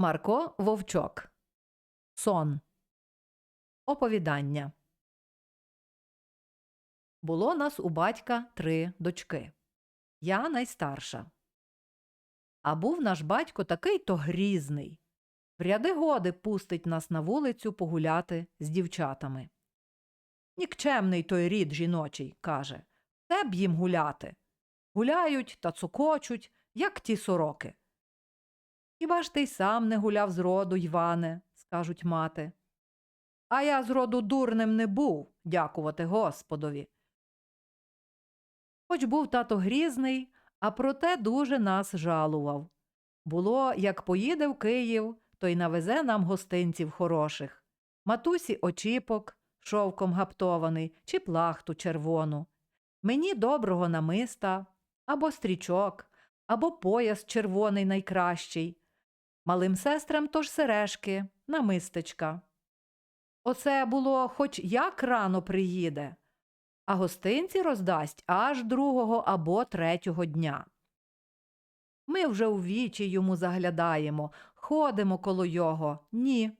Марко Вовчок. Сон. Оповідання. Було нас у батька три дочки. Я найстарша. А був наш батько такий то грізний. В ряди годи пустить нас на вулицю погуляти з дівчатами. Нікчемний той рід жіночий, каже. Те б їм гуляти. Гуляють та цокочуть, як ті сороки. Хіба ж ти й сам не гуляв з роду, Іване, скажуть мати. А я з роду дурним не був, дякувати Господові. Хоч був тато грізний, а проте дуже нас жалував. Було, як поїде в Київ, то й навезе нам гостинців хороших. Матусі очіпок, шовком гаптований, чи плахту червону. Мені доброго намиста, або стрічок, або пояс червоний найкращий. Малим сестрам тож сережки, намистечка. Оце було хоч як рано приїде, а гостинці роздасть аж другого або третього дня. Ми вже у вічі йому заглядаємо, ходимо коло його. Ні.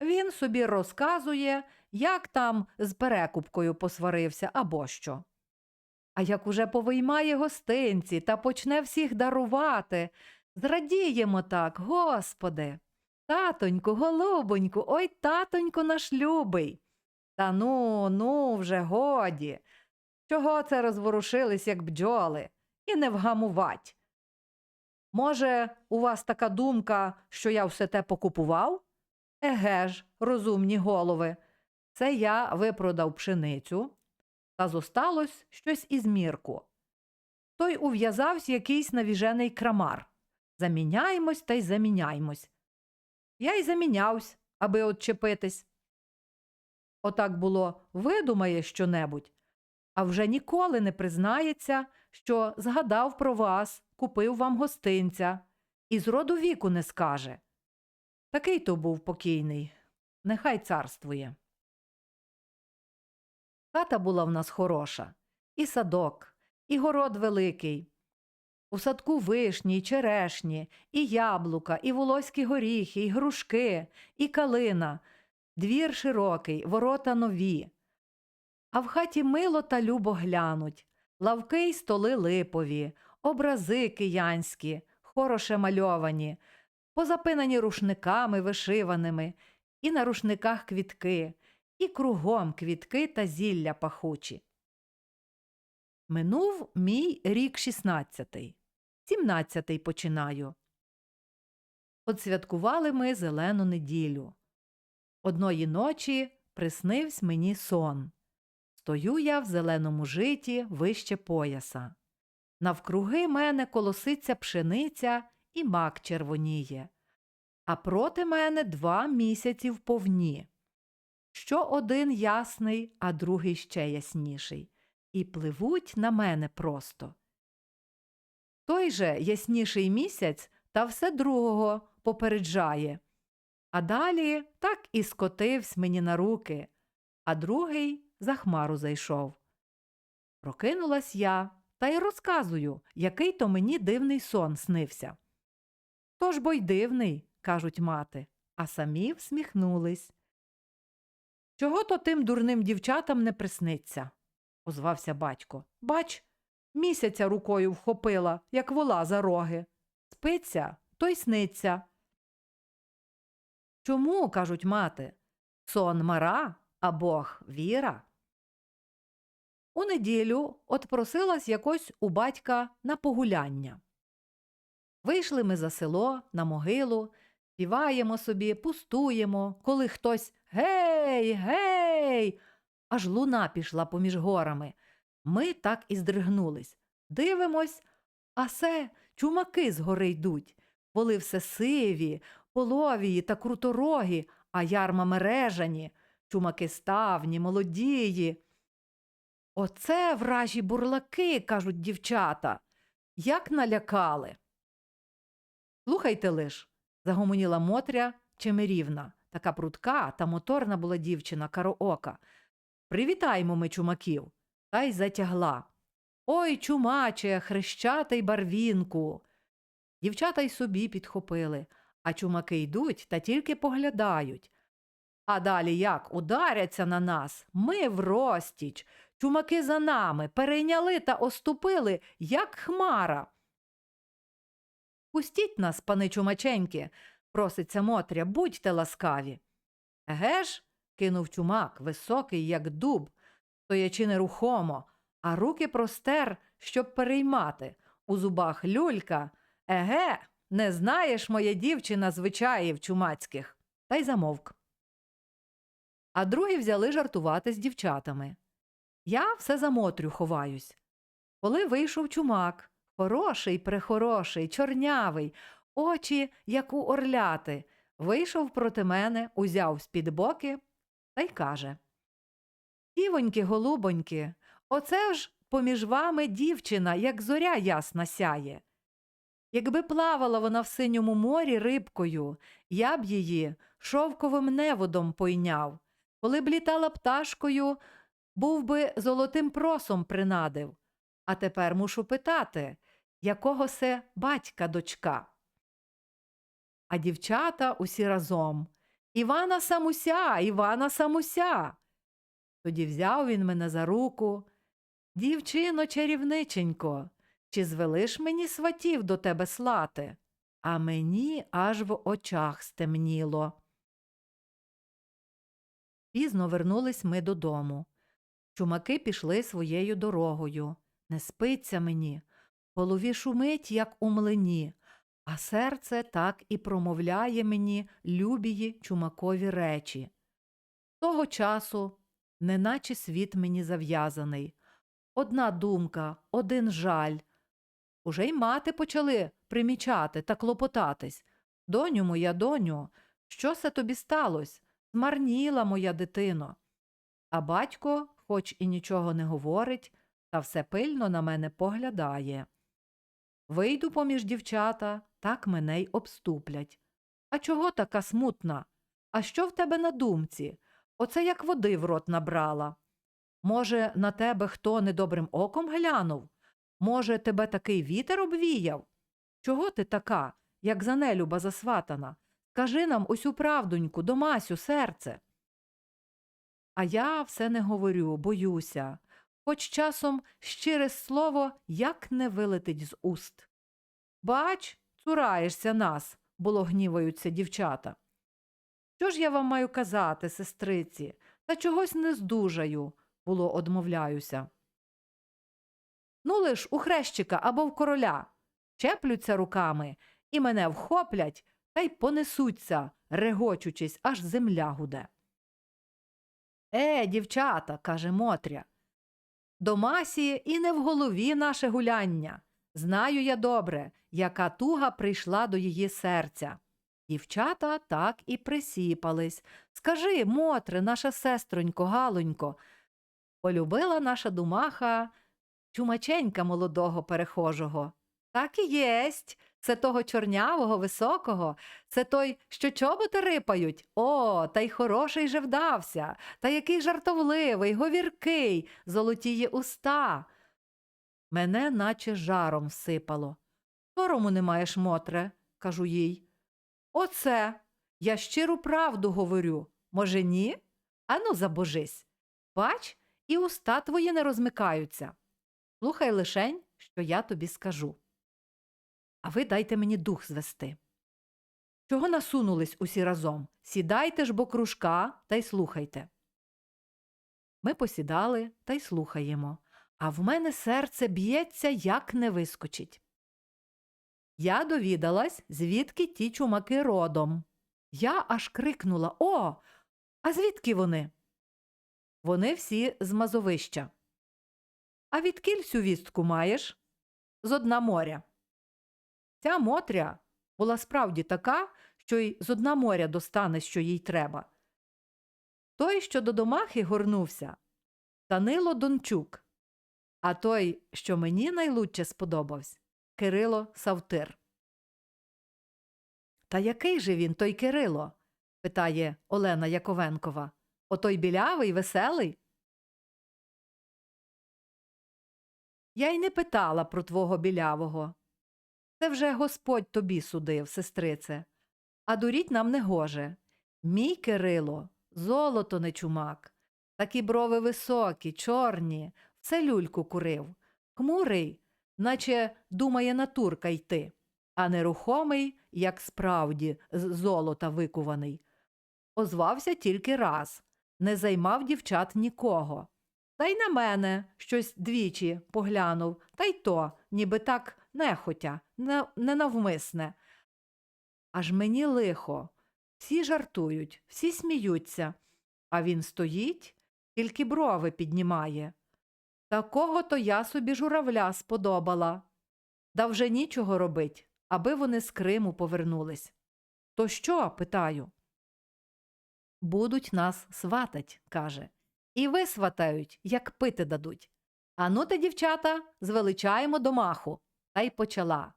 Він собі розказує, як там з перекупкою посварився або що. А як уже повиймає гостинці та почне всіх дарувати, зрадіємо так, Господи. Татоньку, голубоньку, ой татоньку наш любий. Та ну, ну, вже годі. Чого це розворушились, як бджоли, і не вгамувать? Може, у вас така думка, що я все те покупував? Еге ж, розумні голови, це я випродав пшеницю, та зосталось щось із мірку. Той ув'язався якийсь навіжений крамар. Заміняємось та й заміняємось. Я й замінявсь, аби отчепитись. Отак було, видумає щонебудь, а вже ніколи не признається, що згадав про вас, купив вам гостинця, і з роду віку не скаже. Такий то був покійний, нехай царствує. Хата була в нас хороша, і садок, і город великий. У садку вишні, й черешні, і яблука, і волоські горіхи, і грушки, і калина, двір широкий, ворота нові. А в хаті мило та любо глянуть, лавки й столи липові, образи киянські, хороше мальовані, позапинані рушниками вишиваними, і на рушниках квітки, і кругом квітки та зілля пахучі. Минув мій рік шістнадцятий, сімнадцятий починаю. Отсвяткували ми зелену неділю. Одної ночі приснивсь мені сон. Стою я в зеленому житі вище пояса. Навкруги мене колоситься пшениця і мак червоніє, а проти мене два місяці вповні. Що один ясний, а другий ще ясніший, і пливуть на мене просто. Той же ясніший місяць та все другого попереджає. А далі так і скотивсь мені на руки, а другий за хмару зайшов. Прокинулась я та й розказую, який то мені дивний сон снився. Тож бо й дивний, кажуть мати, а самі всміхнулись. Чого то тим дурним дівчатам не присниться? озвався батько. Бач, місяця рукою вхопила, як вола за роги. Спиться, то й сниться. Чому, кажуть мати, сон мара, а Бог віра? У неділю отпросилась якось у батька на погуляння. Вийшли ми за село, на могилу, співаємо собі, пустуємо, коли хтось гей, гей. Аж луна пішла поміж горами. Ми так і здригнулись. Дивимось, а се чумаки з гори йдуть. Воли все сиві, половії та круторогі, а ярма мережані, чумаки ставні, молодії. Оце вражі бурлаки, кажуть дівчата, як налякали. Слухайте лиш, загомоніла Мотря Чемерівна, така прудка та моторна була дівчина кароока. Привітаймо ми чумаків. Та й затягла. Ой, чумаче, хрещатий барвінку. Дівчата й собі підхопили, А чумаки йдуть та тільки поглядають. А далі як ударяться на нас, ми в розтіч. Чумаки за нами перейняли та оступили, як хмара. Пустіть нас, пани чумаченьки, проситься Мотря, будьте ласкаві. Еге ж, кинув чумак, високий, як дуб, стоячи нерухомо, а руки простер, щоб переймати. У зубах люлька. Еге, не знаєш, моя дівчина, звичаїв чумацьких. Та й замовк. А другі взяли жартувати з дівчатами. Я все за Мотрю ховаюсь. Коли вийшов чумак, хороший, прехороший, чорнявий, очі, як у орляти, вийшов проти мене, узяв з-під боки та й каже Дівоньки, голубоньки, оце ж поміж вами дівчина, як зоря ясна сяє. Якби плавала вона в синьому морі рибкою, я б її шовковим неводом пойняв. Коли б літала пташкою, був би золотим просом принадив. А тепер мушу питати, якого се батька дочка? А дівчата усі разом. Івана самуся, Івана самуся. Тоді взяв він мене за руку. Дівчино чарівниченько, чи звелиш мені сватів до тебе слати? А мені аж в очах стемніло. Пізно вернулись ми додому. Чумаки пішли своєю дорогою. Не спиться мені, в голові шумить, як у млині, а серце так і промовляє мені любії чумакові речі. Того часу, неначе світ мені зав'язаний. Одна думка, один жаль. Уже й мати почали примічати та клопотатись. Доню моя, доню, що се тобі сталося? Змарніла моя дитино. А батько, хоч і нічого не говорить, та все пильно на мене поглядає. Вийду поміж дівчата, так мене й обступлять. А чого така смутна? А що в тебе на думці? Оце як води в рот набрала. Може, на тебе хто недобрим оком глянув? Може, тебе такий вітер обвіяв? Чого ти така, як за нелюба засватана? Скажи нам усю правдоньку, домасю, серце. А я все не говорю, боюся, хоч часом щире слово як не вилетить з уст. Бач, цураєшся нас, було гніваються дівчата. Що ж я вам маю казати, сестриці, та чогось не здужаю, було одмовляюся. Ну лиш у хрещика або в короля. Чеплються руками і мене вхоплять та й понесуться, регочучись, аж земля гуде. Е, дівчата, каже Мотря. До масі і не в голові наше гуляння. Знаю я добре, яка туга прийшла до її серця. Дівчата так і присіпались. Скажи, Мотре, наша сестронько, Галонько, полюбила наша думаха чумаченька молодого перехожого. Так і єсть. Це того чорнявого, високого, це той, що чоботи рипають. О, та й хороший же вдався, та який жартовливий, говіркий, золотіє уста. Мене наче жаром всипало. Сорому не маєш, Мотре, кажу їй. Оце. Я щиру правду говорю. Може, ні? Ану, забожись. Бач, і уста твої не розмикаються. Слухай лишень, що я тобі скажу. А ви дайте мені дух звести. Чого насунулись усі разом? Сідайте ж бо кружка та й слухайте. Ми посідали та й слухаємо, а в мене серце б'ється, як не вискочить. Я довідалась, звідки ті чумаки родом. Я аж крикнула О, а звідки вони? Вони всі з Мазовища. А відкіль всю вістку маєш? З одна моря. Ця Мотря була справді така, що й з одна моря достане, що їй треба. Той, що до домахи горнувся, Данило Дончук, а той, що мені найлучше сподобався, Кирило Савтир. Та який же він, той Кирило? питає Олена Яковенкова. Отой білявий, веселий? Я й не питала про твого білявого. Це вже Господь тобі судив, сестрице. а дуріть нам не гоже. Мій Кирило, золото не чумак. Такі брови високі, чорні, все люльку курив. Хмурий, наче думає на турка йти, а нерухомий, як справді, з золота викуваний. Озвався тільки раз, не займав дівчат нікого. Та й на мене щось двічі поглянув, та й то, ніби так нехотя, не- ненавмисне. Аж мені лихо. Всі жартують, всі сміються, а він стоїть, тільки брови піднімає. Такого то я собі журавля сподобала. Да вже нічого робить, аби вони з Криму повернулись. То що? питаю. Будуть нас сватать, каже, і висватають, як пити дадуть. Ану те, дівчата, звеличаємо до маху. Та й почала.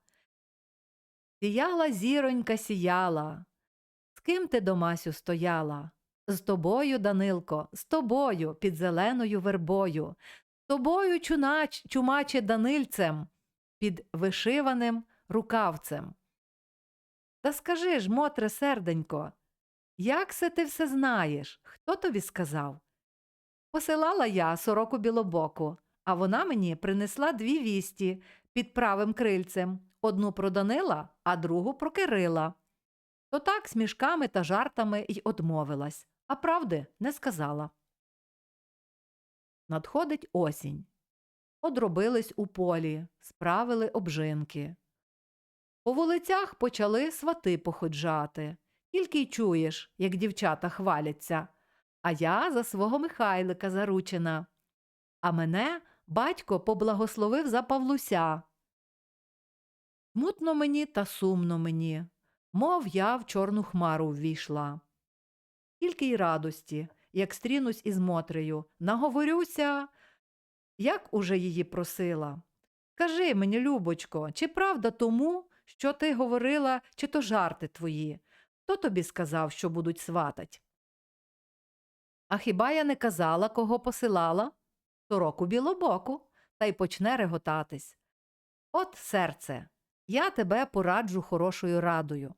Сіяла зіронька, сіяла. З ким ти, Домасю, стояла? З тобою, Данилко, з тобою під зеленою вербою, тобою, чунач, чумаче Данильцем, під вишиваним рукавцем. Та скажи ж, Мотре серденько, як се ти все знаєш? Хто тобі сказав? Посилала я сороку білобоку, а вона мені принесла дві вісті під правим крильцем одну про Данила, а другу про Кирила. То так смішками та жартами й одмовилась, а правди не сказала. Надходить осінь. Одробились у полі, справили обжинки. По вулицях почали свати походжати. Тільки й чуєш, як дівчата хваляться. А я за свого Михайлика заручена. А мене батько поблагословив за Павлуся. Мутно мені та сумно мені, мов я в чорну хмару ввійшла. Тільки й радості, як стрінусь із Мотрею, наговорюся, як уже її просила. Кажи мені, Любочко, чи правда тому, що ти говорила, чи то жарти твої? Хто тобі сказав, що будуть сватать? А хіба я не казала, кого посилала? Сороку білобоку, та й почне реготатись. От, серце, я тебе пораджу хорошою радою.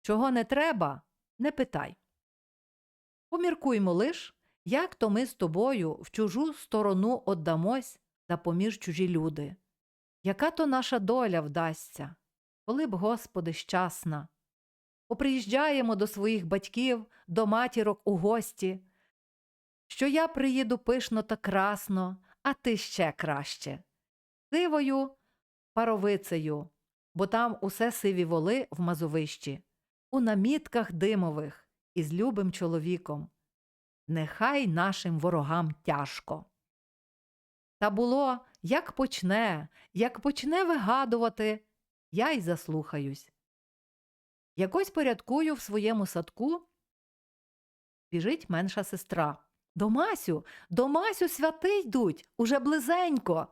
Чого не треба, не питай. Поміркуймо лиш, як то ми з тобою в чужу сторону отдамось та поміж чужі люди. Яка то наша доля вдасться, коли б, Господи, щасна. Поприїжджаємо до своїх батьків, до матірок у гості, що я приїду пишно та красно, а ти ще краще. Сивою паровицею, бо там усе сиві воли в мазовищі, у намітках димових із любим чоловіком. Нехай нашим ворогам тяжко. Та було, як почне, як почне вигадувати, я й заслухаюсь. Якось порядкую в своєму садку. Біжить менша сестра. До Масю, до Масю святи йдуть, уже близенько.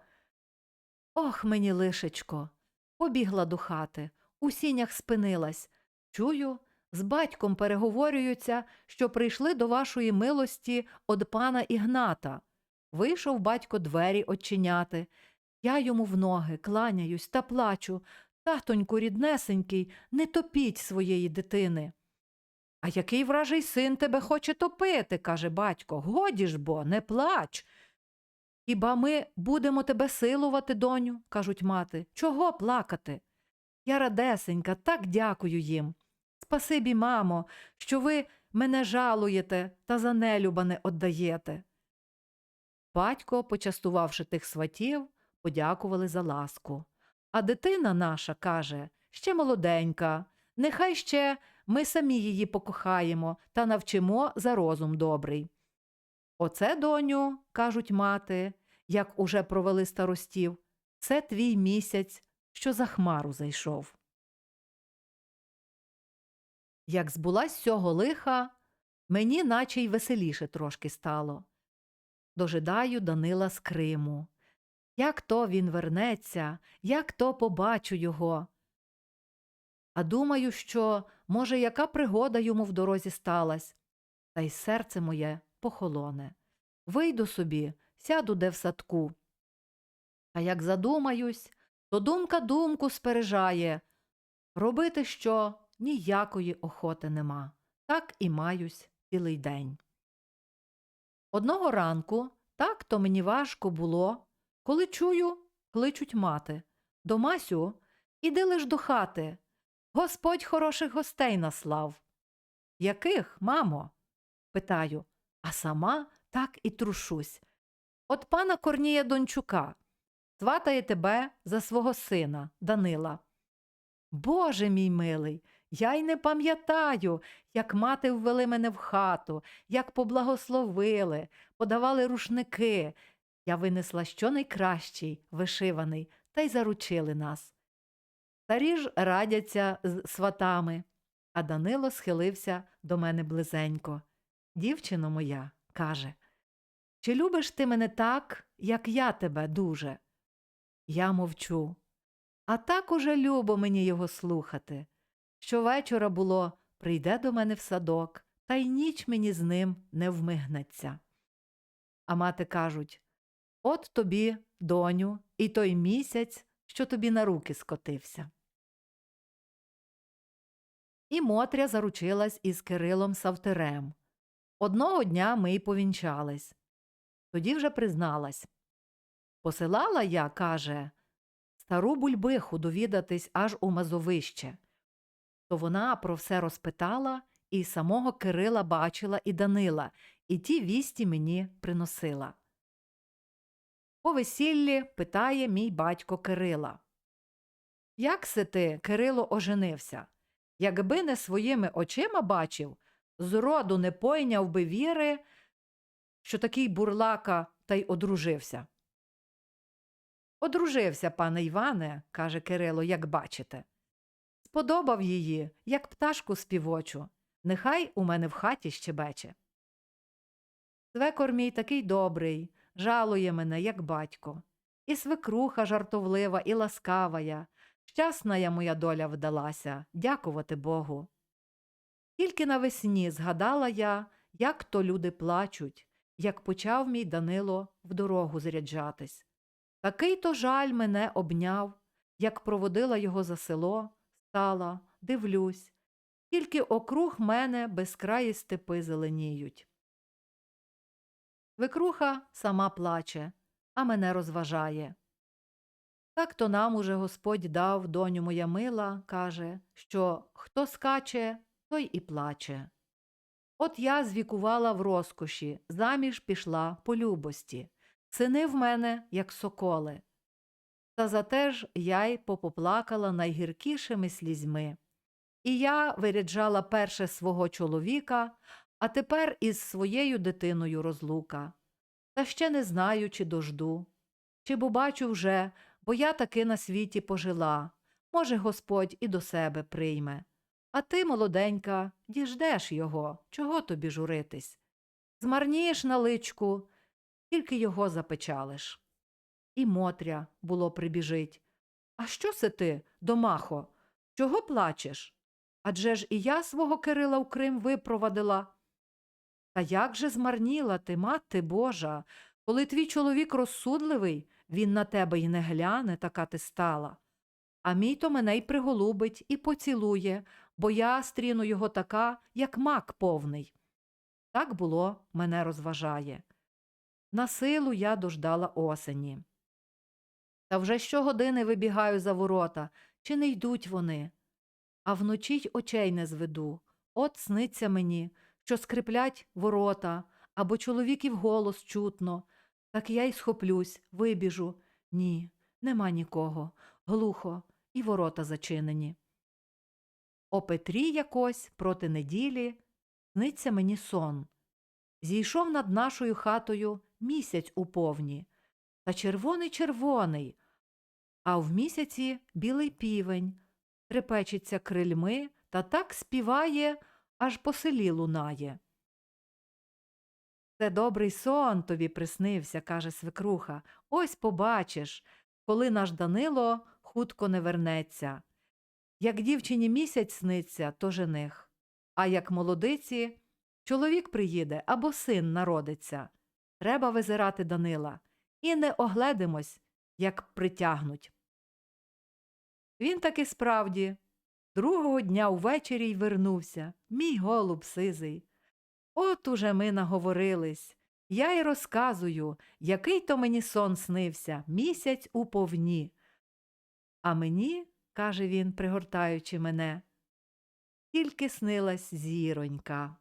Ох, мені лишечко. Побігла до хати, у сінях спинилась. Чую, з батьком переговорюються, що прийшли до вашої милості од пана Ігната. Вийшов батько двері очиняти. Я йому в ноги кланяюсь та плачу. Татоньку ріднесенький, не топіть своєї дитини. А який вражий син тебе хоче топити, каже батько. Годі ж бо, не плач. Хіба ми будемо тебе силувати, доню, кажуть мати. Чого плакати? Я радесенька, так дякую їм. Спасибі, мамо, що ви мене жалуєте та за нелюба не оддаєте. Батько, почастувавши тих сватів, подякували за ласку. А дитина наша каже ще молоденька, нехай ще ми самі її покохаємо та навчимо за розум добрий. Оце, доню, кажуть мати, як уже провели старостів, це твій місяць, що за хмару зайшов. Як збулась сього лиха, мені наче й веселіше трошки стало. Дожидаю Данила з Криму. Як то він вернеться, як то побачу його. А думаю, що, може, яка пригода йому в дорозі сталась, та й серце моє похолоне. Вийду собі, сяду де в садку. А як задумаюсь, то думка думку спережає. Робити що ніякої охоти нема. Так і маюсь цілий день. Одного ранку так то мені важко було, коли чую, кличуть мати. До Масю, іди лиш до хати. Господь хороших гостей наслав. Яких, мамо? питаю, а сама так і трушусь. От пана Корнія Дончука сватає тебе за свого сина, Данила. Боже мій милий, я й не пам'ятаю, як мати ввели мене в хату, як поблагословили, подавали рушники. Я винесла що найкращий, вишиваний, та й заручили нас. Старі ж радяться з сватами, а Данило схилився до мене близенько. Дівчино моя, каже, чи любиш ти мене так, як я тебе дуже? Я мовчу. А так уже любо мені його слухати. Щовечора було, прийде до мене в садок, та й ніч мені з ним не вмигнеться. А мати кажуть От тобі, доню, і той місяць, що тобі на руки скотився. І Мотря заручилась із Кирилом Савтерем. Одного дня ми й повінчались. Тоді вже призналась. Посилала я, каже, стару бульбиху довідатись аж у мазовище. То вона про все розпитала і самого Кирила бачила і Данила, і ті вісті мені приносила. По весіллі питає мій батько Кирила. Як се ти, Кирило, оженився? Якби не своїми очима бачив, зроду не пойняв би віри, що такий бурлака та й одружився. Одружився, пане Іване, каже Кирило, як бачите. Сподобав її, як пташку співочу. Нехай у мене в хаті щебече. Свекор мій такий добрий, жалує мене, як батько. І свекруха жартовлива і ласкава я. Щасна я моя доля вдалася, дякувати Богу. Тільки навесні згадала я, як то люди плачуть, як почав мій Данило в дорогу зряджатись. Такий то жаль мене обняв, як проводила його за село, стала, дивлюсь, тільки округ мене безкраї степи зеленіють. Викруха сама плаче, а мене розважає. Так то нам уже Господь дав, доню моя мила, каже, що хто скаче, той і плаче. От я звікувала в розкоші, заміж пішла по любості. Сини в мене, як соколи. Та зате ж я й попоплакала найгіркішими слізьми. І я виряджала перше свого чоловіка, а тепер із своєю дитиною розлука. Та ще не знаю, чи дожду, чи бо бачу вже, бо я таки на світі пожила. Може, Господь і до себе прийме. А ти, молоденька, діждеш його, чого тобі журитись? Змарнієш на личку, тільки його запечалиш. І Мотря, було, прибіжить. А що се ти, домахо? Чого плачеш? Адже ж і я свого Кирила в Крим випровадила. Та як же змарніла ти, мати Божа, коли твій чоловік розсудливий, він на тебе й не гляне, така ти стала. А мій то мене й приголубить і поцілує, бо я стріну його така, як мак повний. Так було, мене розважає. На силу я дождала осені. Та вже щогодини вибігаю за ворота, чи не йдуть вони. А вночі й очей не зведу. От сниться мені, що скриплять ворота, або чоловіків голос чутно. Так я й схоплюсь, вибіжу. Ні, нема нікого. Глухо, і ворота зачинені. О Петрі якось проти неділі сниться мені сон. Зійшов над нашою хатою місяць у повні, та червоний червоний, а в місяці білий півень, трепечеться крильми та так співає, аж по селі лунає. Це добрий сон тобі приснився, каже свекруха. Ось побачиш, коли наш Данило хутко не вернеться. Як дівчині місяць сниться, то жених, а як молодиці чоловік приїде або син народиться. Треба визирати Данила, і не огледимось, як притягнуть. Він таки справді Другого дня увечері й вернувся, мій голуб сизий. От уже ми наговорились. Я й розказую, який то мені сон снився, місяць у повні. А мені, каже він, пригортаючи мене, тільки снилась зіронька.